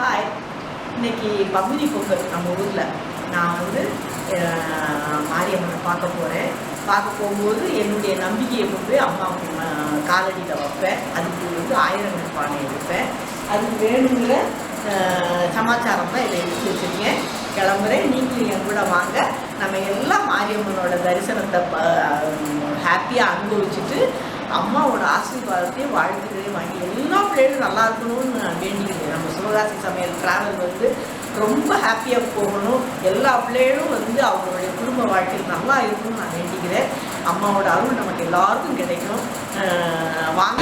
Hi இன்னைக்கு பங்குனி பொங்கல் நம்ம ஊரில். நான் வந்து மாரியம்மனை பார்க்க போகிறேன் பார்க்க போகும்போது என்னுடைய நம்பிக்கையை கொண்டு அம்மா காலடியில் வைப்பேன். அதுக்கு வந்து ஆயிரங்கள் பானை எடுப்பேன். அதுக்கு வேணுங்கிற சமாச்சாரம் தான் இதை எடுத்து வச்சுருக்கேன். கிளம்புறேன். நீங்களும் என் கூட வாங்க. நம்ம எல்லாம் மாரியம்மனோட தரிசனத்தை ஹாப்பியாக அனுபவிச்சுட்டு அம்மாவோட ஆசீர்வாதத்தையும் வாழ்த்துக்களையும் வாங்கி எல்லா பிள்ளைகளும் நல்லா இருக்கணும்னு நான் வேண்டிக்கிறேன். நம்ம சமையல் ட்ராவல் வந்து ரொம்ப ஹாப்பியாக போகணும். எல்லா பிள்ளைகளும் வந்து அவங்களுடைய குடும்ப வாழ்க்கையில் நல்லா இருக்கணும்னு நான் வேண்டிக்கிறேன். அம்மாவோட அருள் நமக்கு எல்லாருக்கும் கிடைக்கும். வாங்க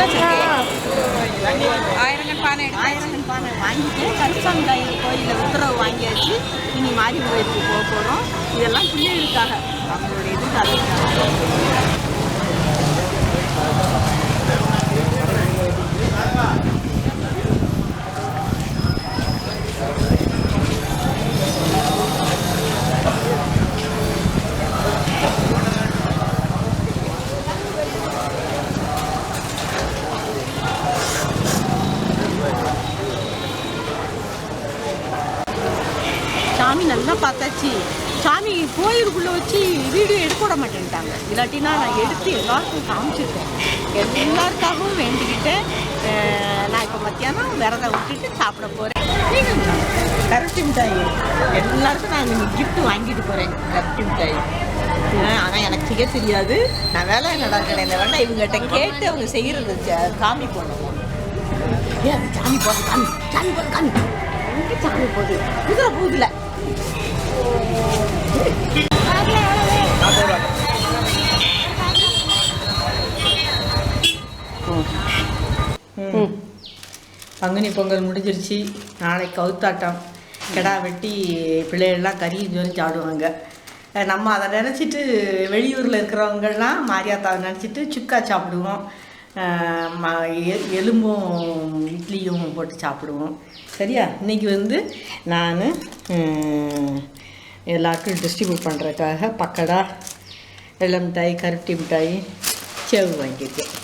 பானை எடுத்து பானை வாங்கிட்டு கருசாந்தாய் கோயிலில் உத்தரவு வாங்கியாச்சு. இனி மாறி போயிட்டு போக போகிறோம் இதெல்லாம் பிள்ளைகளுக்காக. அவங்களுடைய இதுக்காக. சாமி நல்லா பார்த்தாச்சு. சாமி கோயிலுக்குள்ளே வச்சு வீடியோ எடுக்க விட மாட்டேன்ட்டாங்க. இல்லாட்டினா நான் எடுத்து எல்லாருக்கும் காமிச்சிருக்கேன். எல்லாருக்காகவும் வேண்டிக்கிட்டு நான் இப்போ மத்தியானம் விரதம் விட்டுட்டு சாப்பிட போகிறேன் கருப்பி மிட்டாய். எல்லாருக்கும் நான் இன்னைக்கு கிஃப்ட் வாங்கிட்டு போகிறேன் கருப்பி மிட்டாய். ஆனால் எனக்கு செய்ய தெரியாது. நான் வேலை என்னடா கடையில்? வேண்டாம் இவங்ககிட்ட கேட்டு அவங்க செய்கிறது சாமி போடணும். ஏன் சாமி போது சாமி. சாமி போது சாமி. எங்க சாமி போகுது குதிரை போகுதுல. பங்குனி பொங்கல் முடிஞ்சிருச்சு. நாளைக்கு கவுத்தாட்டம். கிடா வெட்டி பிள்ளைகள்லாம் கறி சொல்லி சாப்பிடுவாங்க. நம்ம அதை நினச்சிட்டு வெளியூரில் இருக்கிறவங்கெல்லாம் மாரியாத்தாவை நினச்சிட்டு சுக்கா சாப்பிடுவோம். எலும்பும் இட்லியும் போட்டு சாப்பிடுவோம். சரியா? இன்றைக்கி வந்து நான் எல்லாருக்கும் டிஸ்ட்ரிபியூட் பண்ணுறதுக்காக பக்கடா வெள்ளை மிட்டாய் கருப்பட்டி மிட்டாய் சேவு வாங்கியிருக்கேன்.